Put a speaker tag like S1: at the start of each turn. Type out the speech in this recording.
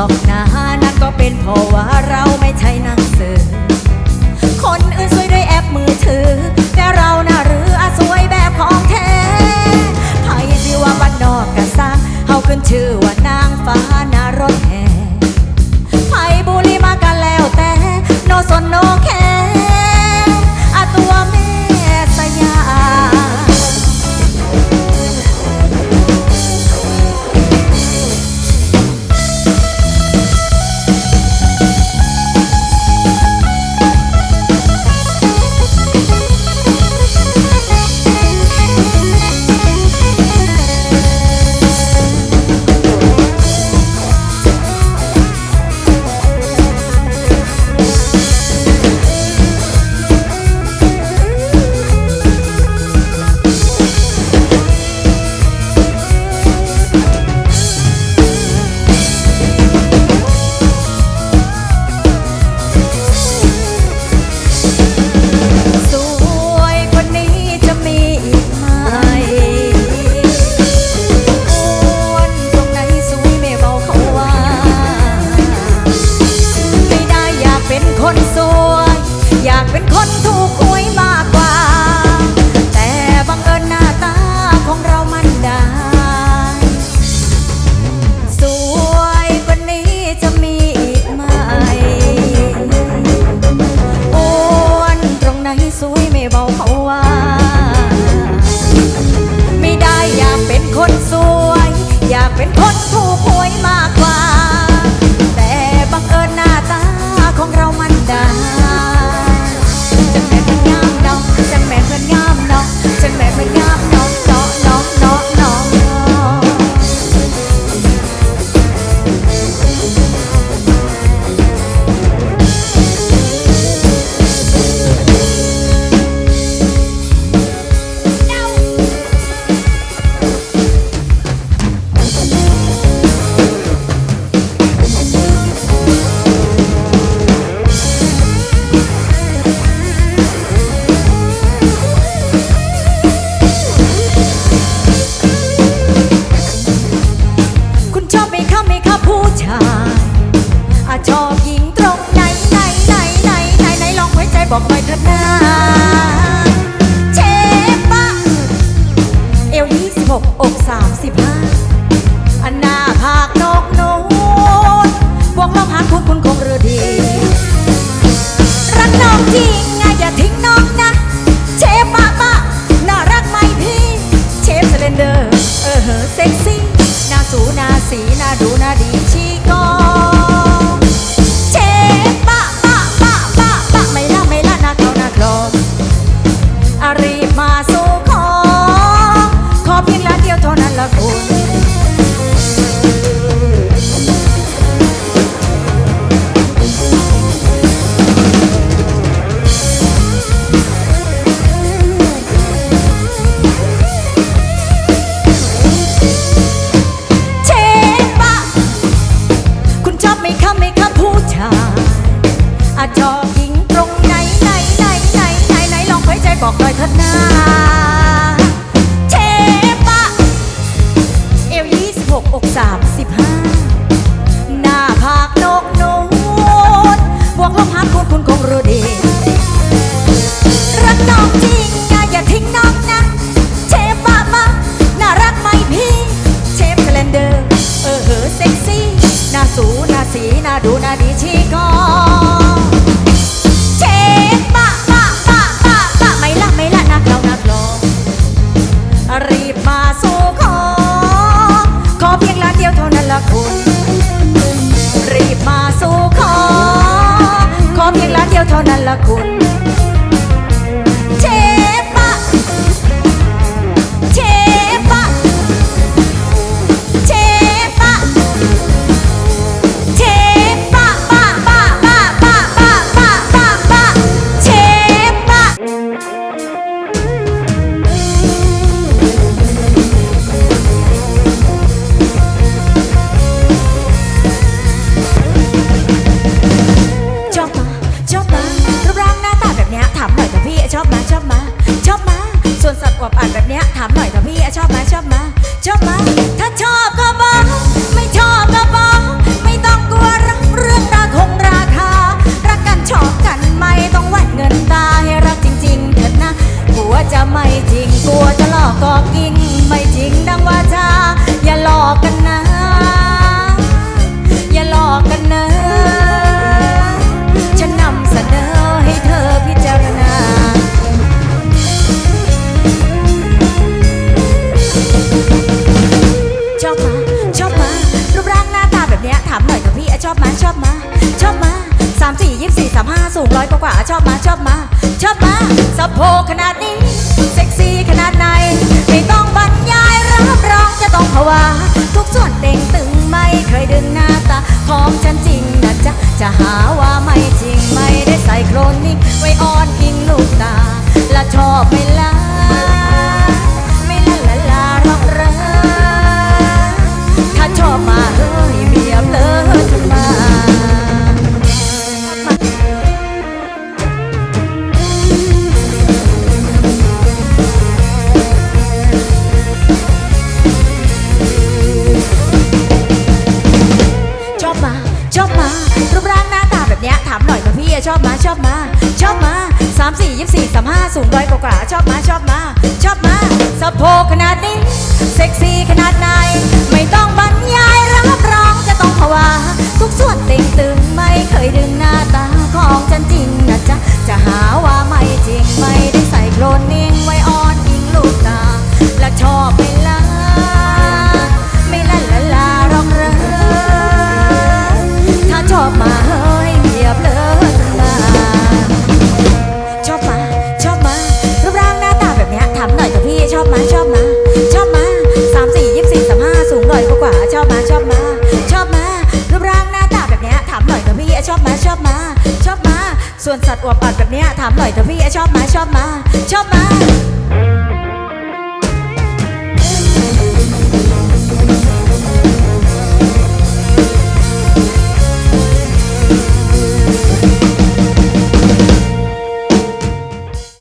S1: หอกนานั่นก็เป็นเพราะว่าเราไม่ใช่นางเสือคนอื่นสวยด้วยแอปมือถือ แต่เราน่ะหรืออาสวยแบบของแท้ไพ่ที่ว่าบ้านนอกกร้างเฮาขึ้นชื่อว่านางฟ้านารถแห่ไพบุรีมากันแล้วแต่โนสนโน เป็นคน อชอบยิงตรงไหนไหนไหนไหนไหนลองไว้ใจบอกหน่อยเถอะนะ ละคุรีบมาสู่ขอ ขอเพียงล้านเดียวเท่านั้นละคุณ uap ada. สามห้าสูงร้อย ถามหน่อยเธอพี่ชอบมาชอบมา ชอบมา